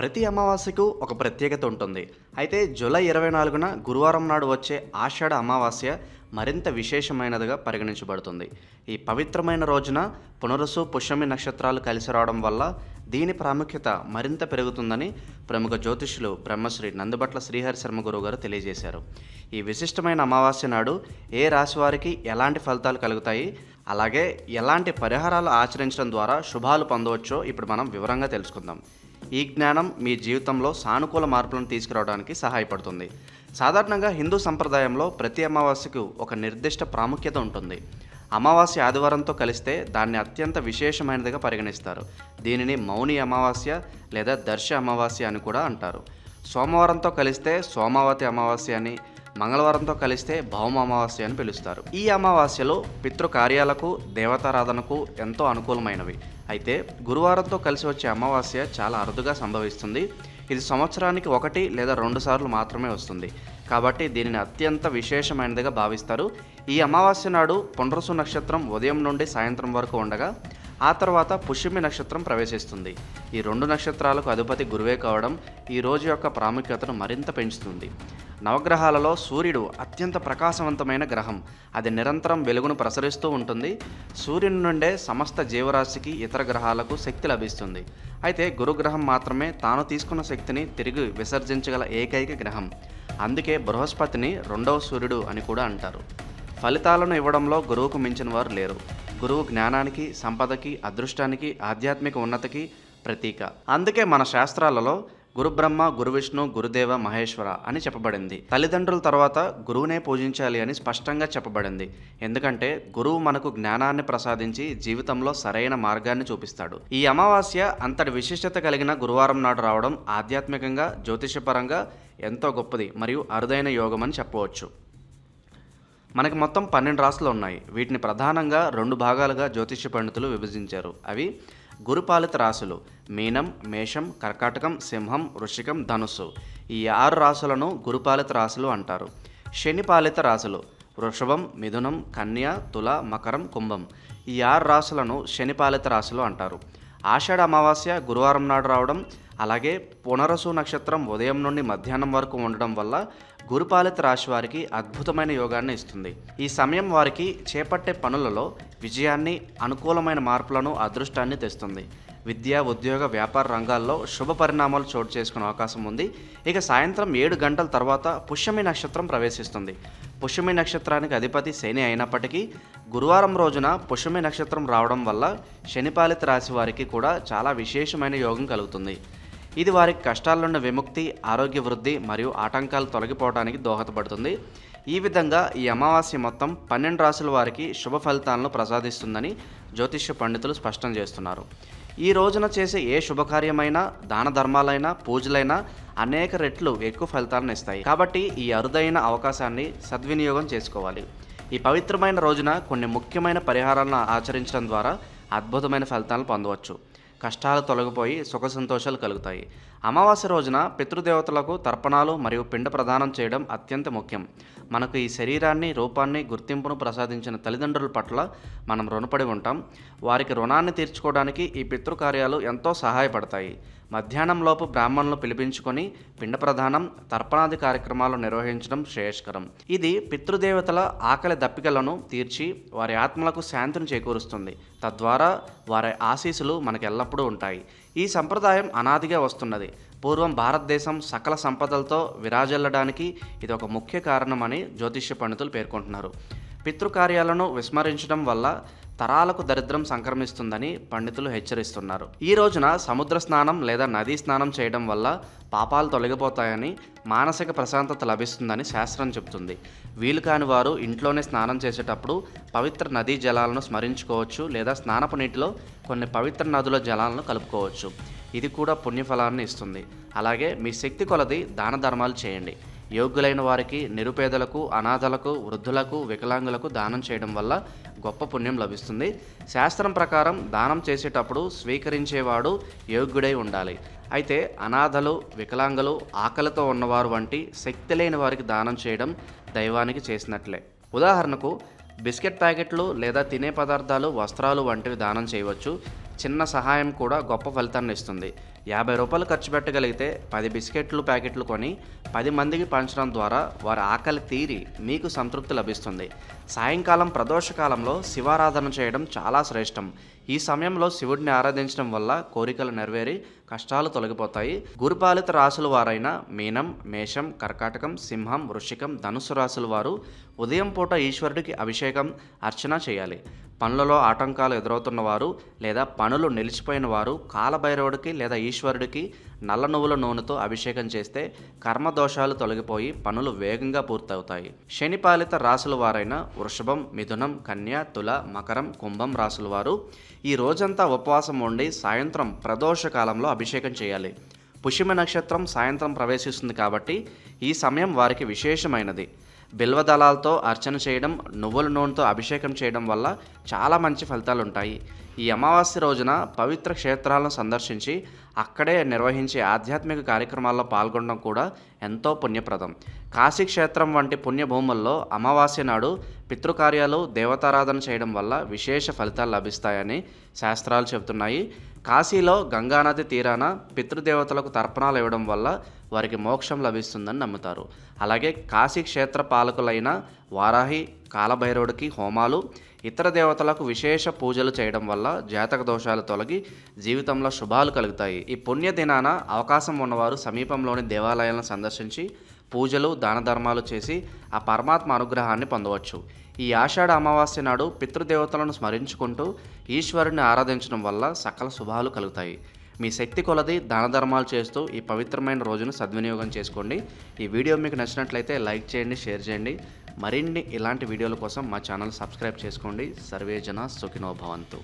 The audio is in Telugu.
ప్రతి అమావాస్యకు ఒక ప్రత్యేకత ఉంటుంది. అయితే జూలై ఇరవై నాలుగున గురువారం నాడు వచ్చే ఆషాఢ అమావాస్య మరింత విశేషమైనదిగా పరిగణించబడుతుంది. ఈ పవిత్రమైన రోజున పునరుసు పుష్యమి నక్షత్రాలు కలిసి రావడం వల్ల దీని ప్రాముఖ్యత మరింత పెరుగుతుందని ప్రముఖ జ్యోతిష్యులు బ్రహ్మశ్రీ నందుబట్ల శ్రీహరి శర్మ గురువు గారు తెలియజేశారు. ఈ విశిష్టమైన అమావాస్య నాడు ఏ రాశి వారికి ఎలాంటి ఫలితాలు కలుగుతాయి అలాగే ఎలాంటి పరిహారాలు ఆచరించడం ద్వారా శుభాలు పొందవచ్చో ఇప్పుడు మనం వివరంగా తెలుసుకుందాం. ఈ జ్ఞానం మీ జీవితంలో సానుకూల మార్పులను తీసుకురావడానికి సహాయపడుతుంది. సాధారణంగా హిందూ సంప్రదాయంలో ప్రతి అమావాస్యకు ఒక నిర్దిష్ట ప్రాముఖ్యత ఉంటుంది. అమావాస్య ఆదివారంతో కలిస్తే దాన్ని అత్యంత విశేషమైనదిగా పరిగణిస్తారు. దీనిని మౌని అమావాస్య లేదా దర్శ అమావాస్య అని కూడా అంటారు. సోమవారంతో కలిస్తే సోమావతి అమావాస్య అని మంగళవారంతో కలిస్తే భౌమ అమావాస్య అని పిలుస్తారు. ఈ అమావాస్యలు పితృ కార్యాలకు దేవతారాధనకు ఎంతో అనుకూలమైనవి. అయితే గురువారంతో కలిసి వచ్చే అమావాస్య చాలా అరుదుగా సంభవిస్తుంది. ఇది సంవత్సరానికి ఒకటి లేదా రెండు సార్లు మాత్రమే వస్తుంది. కాబట్టి దీనిని అత్యంత విశేషమైనదిగా భావిస్తారు. ఈ అమావాస్య నాడు పునరుసు నక్షత్రం ఉదయం నుండి సాయంత్రం వరకు ఉండగా ఆ తర్వాత పుష్యమి నక్షత్రం ప్రవేశిస్తుంది. ఈ రెండు నక్షత్రాలకు అధిపతి గురువే కావడం ఈ రోజు యొక్క ప్రాముఖ్యతను మరింత పెంచుతుంది. నవగ్రహాలలో సూర్యుడు అత్యంత ప్రకాశవంతమైన గ్రహం. అది నిరంతరం వెలుగును ప్రసరిస్తూ ఉంటుంది. సూర్యుని నుండే సమస్త జీవరాశికి ఇతర గ్రహాలకు శక్తి లభిస్తుంది. అయితే గురుగ్రహం మాత్రమే తాను తీసుకున్న శక్తిని తిరిగి విసర్జించగల ఏకైక గ్రహం. అందుకే బృహస్పతిని రెండవ సూర్యుడు అని కూడా అంటారు. ఫలితాలను ఇవ్వడంలో గురువుకు మించిన వారు లేరు. గురువు జ్ఞానానికి సంపదకి అదృష్టానికి ఆధ్యాత్మిక ఉన్నతికి ప్రతీక. అందుకే మన శాస్త్రాలలో గురుబ్రహ్మ గురువిష్ణు గురు విష్ణు గురుదేవ మహేశ్వర అని చెప్పబడింది. తల్లిదండ్రుల తర్వాత గురువునే పూజించాలి అని స్పష్టంగా చెప్పబడింది. ఎందుకంటే గురువు మనకు జ్ఞానాన్ని ప్రసాదించి జీవితంలో సరైన మార్గాన్ని చూపిస్తాడు. ఈ అమావాస్య అంతటి విశిష్టత కలిగిన గురువారం నాడు రావడం ఆధ్యాత్మికంగా జ్యోతిషపరంగా ఎంతో గొప్పది మరియు అరుదైన యోగం అని చెప్పవచ్చు. మనకి మొత్తం పన్నెండు రాసులు ఉన్నాయి. వీటిని ప్రధానంగా రెండు భాగాలుగా జ్యోతిష్య పండితులు విభజించారు. అవి గురుపాలిత రాశులు మీనం మేషం కర్కాటకం సింహం వృషికం ధనుస్సు. ఈ ఆరు రాశులను గురుపాలిత రాశులు అంటారు. శనిపాలిత రాశులు వృషభం మిథునం కన్య తుల మకరం కుంభం. ఈ ఆరు రాశులను శనిపాలిత రాశులు అంటారు. ఆషాఢ అమావాస్య గురువారం నాడు రావడం అలాగే పునరసు నక్షత్రం ఉదయం నుండి మధ్యాహ్నం వరకు ఉండడం వల్ల గురుపాలిత రాశి వారికి అద్భుతమైన యోగాన్ని ఇస్తుంది. ఈ సమయం వారికి చేపట్టే పనులలో విజయాన్ని అనుకూలమైన మార్పులను అదృష్టాన్ని తెస్తుంది. విద్య ఉద్యోగ వ్యాపార రంగాల్లో శుభ పరిణామాలు చోటు చేసుకునే అవకాశం ఉంది. ఇక సాయంత్రం ఏడు గంటల తర్వాత పుష్యమి నక్షత్రం ప్రవేశిస్తుంది. పుష్యమి నక్షత్రానికి అధిపతి శని అయినప్పటికీ గురువారం రోజున పుష్యమి నక్షత్రం రావడం వల్ల శనిపాలిత రాశి వారికి కూడా చాలా విశేషమైన యోగం కలుగుతుంది. ఇది వారికి కష్టాల నుండి విముక్తి ఆరోగ్య వృద్ధి మరియు ఆటంకాలు తొలగిపోవడానికి దోహదపడుతుంది. ఈ విధంగా ఈ అమావాస్య మొత్తం పన్నెండు రాసుల వారికి శుభ ఫలితాలను ప్రసాదిస్తుందని జ్యోతిష్య పండితులు స్పష్టం చేస్తున్నారు. ఈ రోజున చేసే ఏ శుభకార్యమైనా దాన ధర్మాలైనా పూజలైనా అనేక రెట్లు ఎక్కువ ఫలితాలను ఇస్తాయి. కాబట్టి ఈ అరుదైన అవకాశాన్ని సద్వినియోగం చేసుకోవాలి. ఈ పవిత్రమైన రోజున కొన్ని ముఖ్యమైన పరిహారాలను ఆచరించడం ద్వారా అద్భుతమైన ఫలితాలను పొందవచ్చు. కష్టాలు తొలగిపోయి సుఖ సంతోషాలు కలుగుతాయి. అమావాస్య రోజున పితృదేవతలకు తర్పణాలు మరియు పిండ ప్రదానం చేయడం అత్యంత ముఖ్యం. మనకు ఈ శరీరాన్ని రూపాన్ని గుర్తింపును ప్రసాదించిన తల్లిదండ్రుల పట్ల మనం రుణపడి ఉంటాం. వారికి రుణాన్ని తీర్చుకోవడానికి ఈ పితృకార్యాలు ఎంతో సహాయపడతాయి. మధ్యాహ్నంలోపు బ్రాహ్మణులు పిలిపించుకొని పిండ ప్రధానం తర్పణాది కార్యక్రమాలు నిర్వహించడం శ్రేయస్కరం. ఇది పితృదేవతల ఆకలి దప్పికలను తీర్చి వారి ఆత్మలకు శాంతిని చేకూరుస్తుంది. తద్వారా వారి ఆశీస్సులు మనకు ఎల్లప్పుడూ ఉంటాయి. ఈ సంప్రదాయం అనాదిగా వస్తున్నది. పూర్వం భారతదేశం సకల సంపదలతో విరాజల్లడానికి ఇది ఒక ముఖ్య కారణమని జ్యోతిష్య పండితులు పేర్కొంటున్నారు. పితృకార్యాలను విస్మరించడం వల్ల తరాలకు దరిద్రం సంక్రమిస్తుందని పండితులు హెచ్చరిస్తున్నారు. ఈ రోజున సముద్ర స్నానం లేదా నదీ స్నానం చేయడం వల్ల పాపాలు తొలగిపోతాయని మానసిక ప్రశాంతత లభిస్తుందని శాస్త్రం చెబుతుంది. వీలు కాని వారు ఇంట్లోనే స్నానం చేసేటప్పుడు పవిత్ర నదీ జలాలను స్మరించుకోవచ్చు లేదా స్నానపు నీటిలో కొన్ని పవిత్ర నదుల జలాలను కలుపుకోవచ్చు. ఇది కూడా పుణ్యఫలాన్ని ఇస్తుంది. అలాగే మీ శక్తి కొలది దాన ధర్మాలు చేయండి. యోగ్యులైన వారికి నిరుపేదలకు అనాథలకు వృద్ధులకు వికలాంగులకు దానం చేయడం వల్ల గొప్ప పుణ్యం లభిస్తుంది. శాస్త్రం ప్రకారం దానం చేసేటప్పుడు స్వీకరించేవాడు యోగ్యుడై ఉండాలి. అయితే అనాథలు వికలాంగులు ఆకలితో ఉన్నవారు వంటి శక్తి లేని వారికి దానం చేయడం దైవానికి చేసినట్లే. ఉదాహరణకు బిస్కెట్ ప్యాకెట్లు లేదా తినే పదార్థాలు వస్త్రాలు వంటివి దానం చేయవచ్చు. చిన్న సహాయం కూడా గొప్ప ఫలితాన్ని ఇస్తుంది. యాభై రూపాయలు ఖర్చు పెట్టగలిగితే పది బిస్కెట్లు ప్యాకెట్లు కొని పది మందికి పంచడం ద్వారా వారి ఆకలి తీరి మీకు సంతృప్తి లభిస్తుంది. సాయంకాలం ప్రదోషకాలంలో శివారాధన చేయడం చాలా శ్రేష్టం. ఈ సమయంలో శివుడిని ఆరాధించడం వల్ల కోరికలు నెరవేరి కష్టాలు తొలగిపోతాయి. గురుపాలిత రాసుల వారైన మీనం మేషం కర్కాటకం సింహం వృషికం ధనుసు రాసుల వారు ఉదయం పూట ఈశ్వరుడికి అభిషేకం అర్చన చేయాలి. పనులలో ఆటంకాలు ఎదురవుతున్న వారు లేదా పనులు నిలిచిపోయిన వారు కాలభైరవుడికి లేదా ఈశ్వరుడికి నల్ల నువ్వుల నూనెతో అభిషేకం చేస్తే కర్మ దోషాలు తొలగిపోయి పనులు వేగంగా పూర్తవుతాయి. శనిపాలిత రాసుల వారైన వృషభం మిథునం కన్య తుల మకరం కుంభం రాసుల వారు ఈ రోజంతా ఉపవాసం ఉండి సాయంత్రం ప్రదోష కాలంలో అభిషేకం చేయాలి. పుష్యమ నక్షత్రం సాయంత్రం ప్రవేశిస్తుంది కాబట్టి ఈ సమయం వారికి విశేషమైనది. బిల్వదళాలతో అర్చన చేయడం నువ్వుల నూనెతో అభిషేకం చేయడం వల్ల చాలా మంచి ఫలితాలు ఉంటాయి ఈ అమావాస్య రోజున పవిత్ర క్షేత్రాలను సందర్శించి అక్కడే నిర్వహించే ఆధ్యాత్మిక కార్యక్రమాల్లో పాల్గొనడం కూడా ఎంతో పుణ్యప్రదం. కాశీ క్షేత్రం వంటి పుణ్యభూముల్లో అమావాస్య నాడు పితృకార్యాలు దేవతారాధన చేయడం వల్ల విశేష ఫలితాలు లభిస్తాయని శాస్త్రాలు చెబుతున్నాయి. కాశీలో గంగానది తీరాన పితృదేవతలకు తర్పణాలు ఇవ్వడం వల్ల వారికి మోక్షం లభిస్తుందని నమ్ముతారు. అలాగే కాశీ క్షేత్ర పాలకులైన వారాహి కాలభైరవుడికి హోమాలు ఇతర దేవతలకు విశేష పూజలు చేయడం వల్ల జాతక దోషాలు తొలగి జీవితంలో శుభాలు కలుగుతాయి. ఈ పుణ్య దినాన అవకాశం ఉన్నవారు సమీపంలోని దేవాలయాలను సందర్శించి పూజలు దాన ధర్మాలు చేసి ఆ పరమాత్మ అనుగ్రహాన్ని పొందవచ్చు. ఈ ఆషాఢ అమావాస్య నాడు పితృదేవతలను స్మరించుకుంటూ ఈశ్వరుని ఆరాధించడం వల్ల సకల శుభాలు కలుగుతాయి. మీ శక్తి కొలది దాన ధర్మాలు చేస్తూ ఈ పవిత్రమైన రోజును సద్వినియోగం చేసుకోండి. ఈ వీడియో మీకు నచ్చినట్లయితే లైక్ చేయండి షేర్ చేయండి. మరిన్ని ఇలాంటి వీడియోల కోసం మా ఛానల్ సబ్స్క్రైబ్ చేసుకోండి. సర్వేజన సుఖినో భవంతు.